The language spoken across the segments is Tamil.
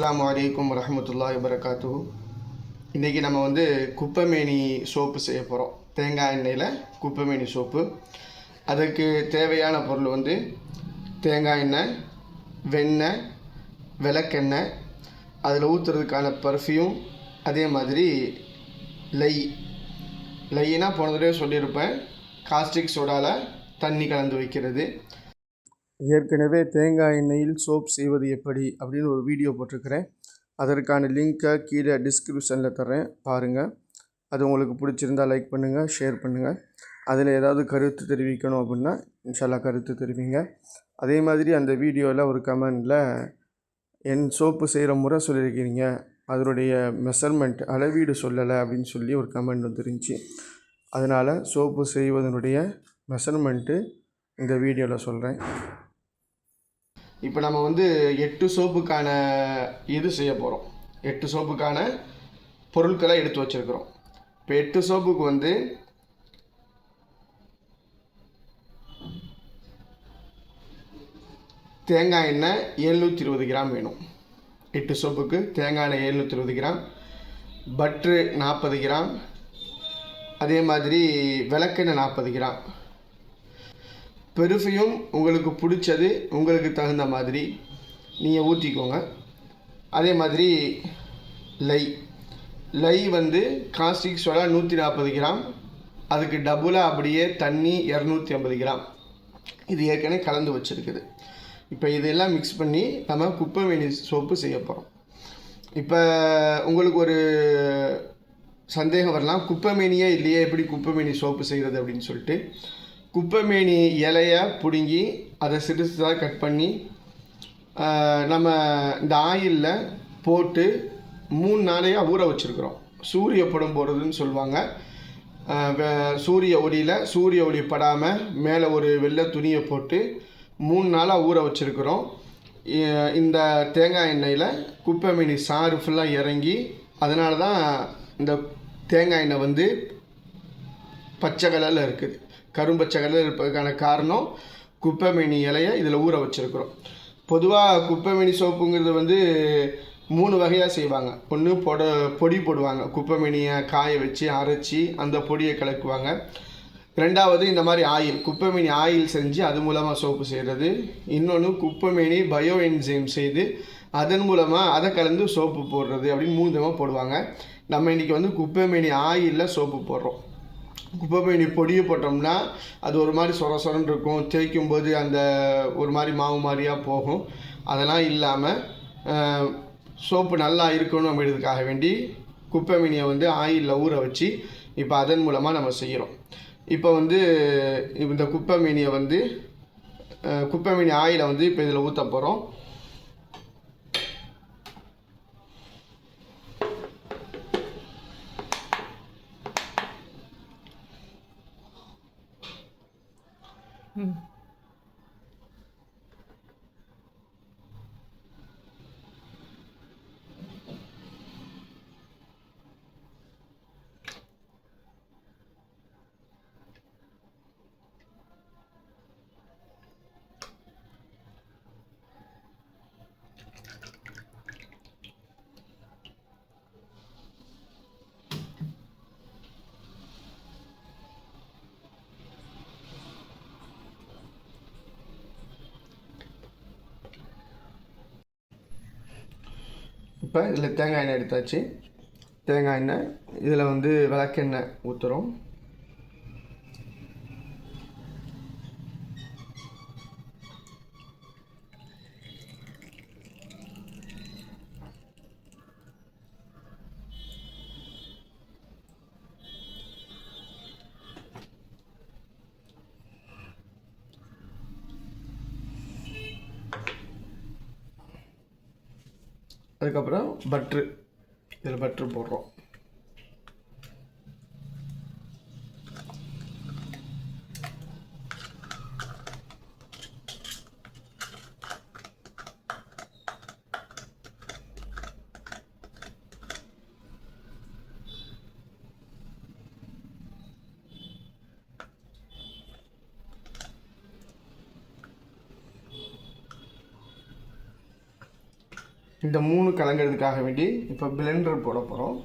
அஸ்லாம் வலைக்கம் வரமத்துல்லா வபரகாத்துஹு. இன்றைக்கி நம்ம வந்து குப்பைமேனி சோப்பு செய்ய போகிறோம் தேங்காய் எண்ணெயில் குப்பைமேனி சோப்பு. அதுக்கு தேவையான பொருள் வந்து தேங்காய் எண்ணெய் வெண்ணெய் விளக்கெண்ணெய் அதில் ஊற்றுறதுக்கான பர்ஃப்யூம் அதே மாதிரி லை. லைனா போன தடவை சொல்லியிருப்பேன் காஸ்டிக் சோடாவில் தண்ணி கலந்து வைக்கிறது. ஏற்கனவே தேங்காய் எண்ணெயில் சோப் செய்வது எப்படி அப்படின்னு ஒரு வீடியோ போட்டிருக்கிறேன். அதற்கான லிங்க்கை கீழே டிஸ்கிரிப்ஷனில் தரேன் பாருங்கள் அது உங்களுக்கு பிடிச்சிருந்தா லைக் பண்ணுங்கள் ஷேர் பண்ணுங்கள் அதில் ஏதாவது கருத்து தெரிவிக்கணும் அப்படின்னா இன்ஷால்லா கருத்து தெரிவிங்க. அதே மாதிரி அந்த வீடியோவில் ஒரு கமெண்டில் என் சோப்பு செய்கிற முறை சொல்லியிருக்கிறீங்க அதனுடைய மெஷர்மெண்ட் அளவீடு சொல்லலை அப்படின்னு சொல்லி ஒரு கமெண்ட் வந்துருந்துச்சு. அதனால் சோப்பு செய்வதனுடைய மெஷர்மெண்ட்டு இந்த வீடியோவில் சொல்கிறேன் இப்போ நம்ம வந்து எட்டு சோப்புக்கான இது செய்ய போகிறோம் எட்டு சோப்புக்கான பொருட்களை எடுத்து வச்சுருக்கிறோம். இப்போ எட்டு சோப்புக்கு வந்து தேங்காய் எண்ணெய் எழுநூற்றி இருபது கிராம் வேணும். எட்டு சோப்புக்கு தேங்காய் எண்ணெய் எழுநூற்றி இருபது கிராம் பட்ரு நாற்பது கிராம் அதே மாதிரி விளக்கெண்ணெய் நாற்பது கிராம். பெருசையும் உங்களுக்கு பிடிச்சது உங்களுக்கு தகுந்த மாதிரி நீங்கள் ஊற்றிக்கோங்க அதே மாதிரி லை லை வந்து காஸ்டிக் சோடா நூற்றி நாற்பது கிராம் அதுக்கு டபுளாக அப்படியே தண்ணி இரநூத்தி ஐம்பது கிராம். இது ஏற்கனவே கலந்து வச்சுருக்குது. இப்போ இதெல்லாம் மிக்ஸ் பண்ணி நம்ம குப்பை மேனி சோப்பு செய்ய போகிறோம் இப்போ உங்களுக்கு ஒரு சந்தேகம் வரலாம் குப்பைமேனியே இல்லையே எப்படி குப்பைமேனி சோப்பு செய்கிறது அப்படின்னு சொல்லிட்டு. குப்பைமேனி இலையை பிடுங்கி அதை சிறுசாக கட் பண்ணி நம்ம இந்த ஆயிலில் போட்டு மூணு நாளையாக ஊற வச்சுருக்குறோம். சூரிய படம் போடுறதுன்னு சொல்லுவாங்க. வே- சூரிய ஒளியில் சூரிய ஒளி படாமல் மேலே ஒரு வெள்ளை துணியை போட்டு மூணு நாளாக ஊற வச்சுருக்குறோம். இந்த தேங்காய் எண்ணெயில் குப்பைமேனி சாறு ஃபுல்லாக இறங்கி அதனால தான் இந்த தேங்காய் எண்ணெய் வந்து பச்சை கலரில் இருக்குது. கரும்பச்சை கலர் இருப்பதுக்கான காரணம் குப்பைமேனி இலையை இதில் ஊற வச்சுருக்குறோம். பொதுவாக குப்பைமேனி சோப்புங்கிறது வந்து மூணு வகையாக செய்வாங்க. ஒன்று பொட பொடி போடுவாங்க. குப்பைமேனியை காய வச்சு அரைச்சி அந்த பொடியை கலக்குவாங்க. ரெண்டாவது இந்த மாதிரி ஆயில் குப்பைமேனி ஆயில் செஞ்சு அது மூலமாக சோப்பு செய்கிறது இன்னொன்று குப்பைமேனி பயோ என்சைம் செய்து அதன் மூலமாக அதை கலந்து சோப்பு போடுறது அப்படின்னு மூணு விதமாக போடுவாங்க. நம்ம இன்றைக்கி வந்து குப்பைமேனி ஆயிலில் சோப்பு போடுறோம். குப்பைமேனி பொடியை போட்டோம்னா அது ஒரு மாதிரி சொர சொரன்னு இருக்கும். தேய்க்கும் போது அந்த ஒரு மாதிரி மாவு மாதிரியாக போகும். அதெல்லாம் இல்லாமல் சோப்பு நல்லா இருக்கணும் அப்படின்றதுக்காக வேண்டி குப்பைமேனியை வந்து ஆயிலில் ஊற வச்சு இப்போ அதன் மூலமாக நம்ம செய்கிறோம் இப்போ வந்து இந்த குப்பை மீனியை வந்து குப்பை மீனி ஆயிலை வந்து இப்போ இதில் ஊற்ற போகிறோம் இப்போ இதில் தேங்காய் எண்ணெய் எடுத்தாச்சு. தேங்காய் எண்ணெய் இதில் வந்து விளக்கெண்ணெய் ஊற்றுறோம் அதுக்கப்புறம் பட்ரு இதில் பட்ரு போடுறோம். இந்த மூணு கலங்கிறதுக்காக வேண்டி இப்போ பிளெண்டர் போட போகிறோம்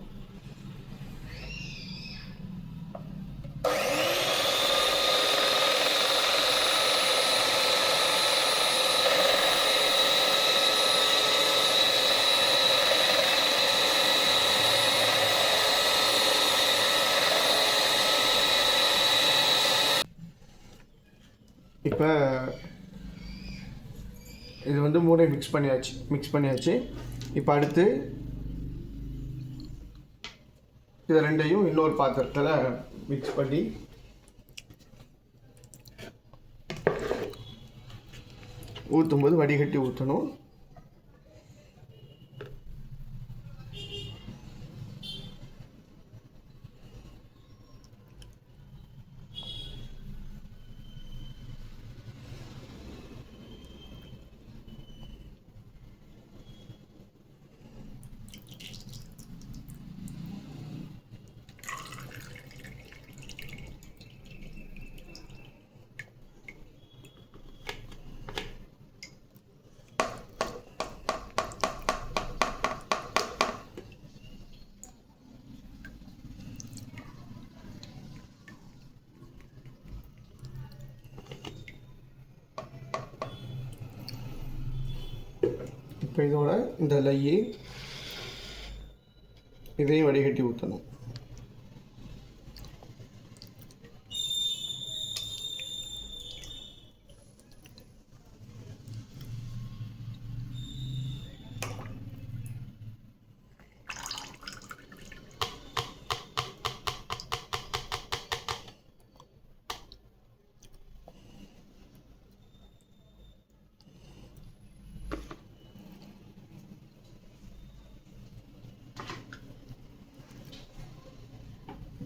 இப்போ இது வந்து மூடையை மிக்ஸ் பண்ணியாச்சு மிக்ஸ் பண்ணியாச்சு. இப்போ அடுத்து இது ரெண்டையும் இன்னொரு பாத்திரத்தில் மிக்ஸ் பண்ணி ஊற்றும்போது வடிகட்டி ஊற்றணும் இப்போ இதோட இந்த லையை இதையும் வடிகட்டி ஊற்றணும்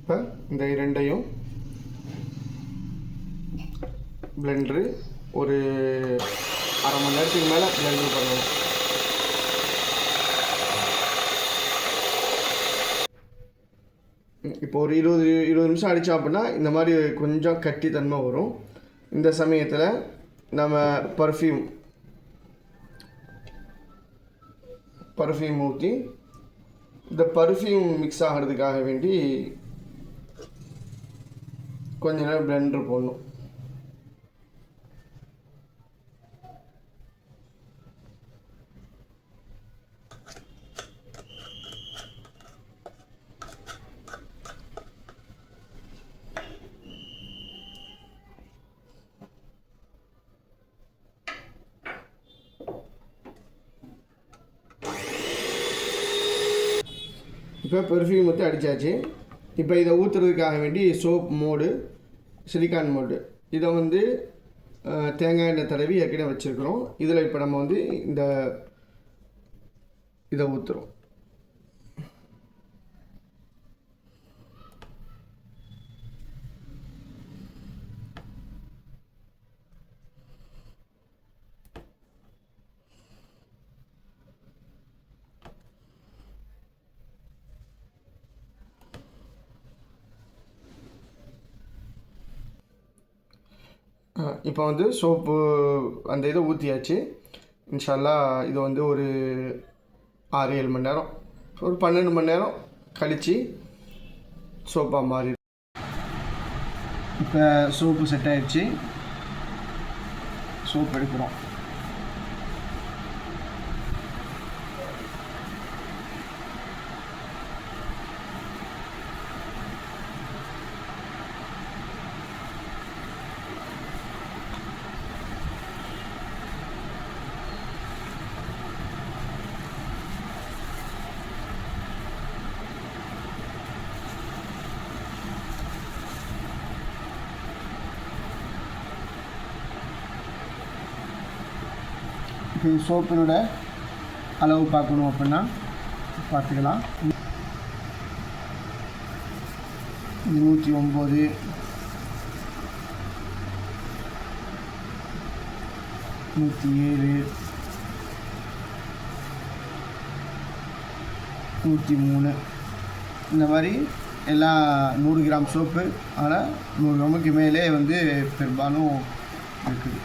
இப்போ இந்த இரண்டையும் பிளெண்ட்ரு ஒரு அரை மணி நேரத்துக்கு மேலே பிளெண்டர் பண்ணணும். இப்போ ஒரு இருபது இருபது நிமிஷம் அடித்தோம் அப்படின்னா இந்த மாதிரி கொஞ்சம் கட்டி தன்மை வரும். இந்த சமயத்தில் நம்ம பர்ஃப்யூம் பர்ஃப்யூம் ஊற்றி இந்த பர்ஃப்யூம் மிக்ஸ் ஆகிறதுக்காக வேண்டி கொஞ்ச நேரம் பிளெண்டர் போடணும் இப்போ பெர்ஃப்யூம் மட்டும் அடித்தாச்சு இப்போ இதை ஊற்றுறதுக்காக வேண்டி சோப் மோடு சிலிக்கான் மோடு. இதை வந்து தேங்காய் எண்ணெய் தடவி ஏற்கனவே வச்சுருக்குறோம். இதில் இப்போ நம்ம வந்து இந்த இதை ஊற்றுறோம் இப்போ வந்து சோப்பு அந்த இதை ஊற்றியாச்சு இன்ஷால்லா இது வந்து ஒரு ஆறு ஏழு மணி நேரம். ஒரு பன்னெண்டு மணி நேரம் கழித்து சோப்பாக மாறி இப்போ சோப்பு செட் ஆயிடுச்சு. சோப் எடுக்கிறோம். சோப்பினோட அளவு பார்க்கணும் அப்படின்னா பார்த்துக்கலாம். இது நூற்றி ஒம்பது நூற்றி ஏழு. நூற்றி மூணு. இந்த மாதிரி எல்லா நூறு கிராம் சோப்பு ஆனால் நூறு கிராமுக்கு மேலே வந்து பெரும்பாலும் இருக்குது.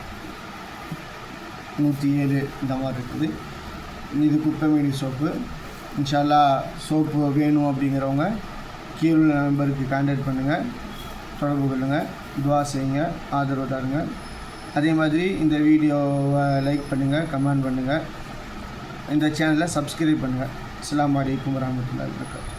நூற்றி ஏழு இந்த மாதிரி இருக்குது. இது குப்பைமேனி சோப்பு. இன்ஷால்லா சோப்பு வேணும் அப்படிங்கிறவங்க கீழே நம்பருக்கு கான்டாக்ட் பண்ணுங்கள் தொடர்பு கொள்ளுங்கள் துவா செய்யுங்க. ஆதரவு தருங்க. அதே மாதிரி இந்த வீடியோவை லைக் பண்ணுங்கள் கமெண்ட் பண்ணுங்கள் இந்த சேனலை சப்ஸ்கிரைப் பண்ணுங்கள் அஸ்ஸலாமு அலைக்கும் வரஹ்மத்துல்லாஹி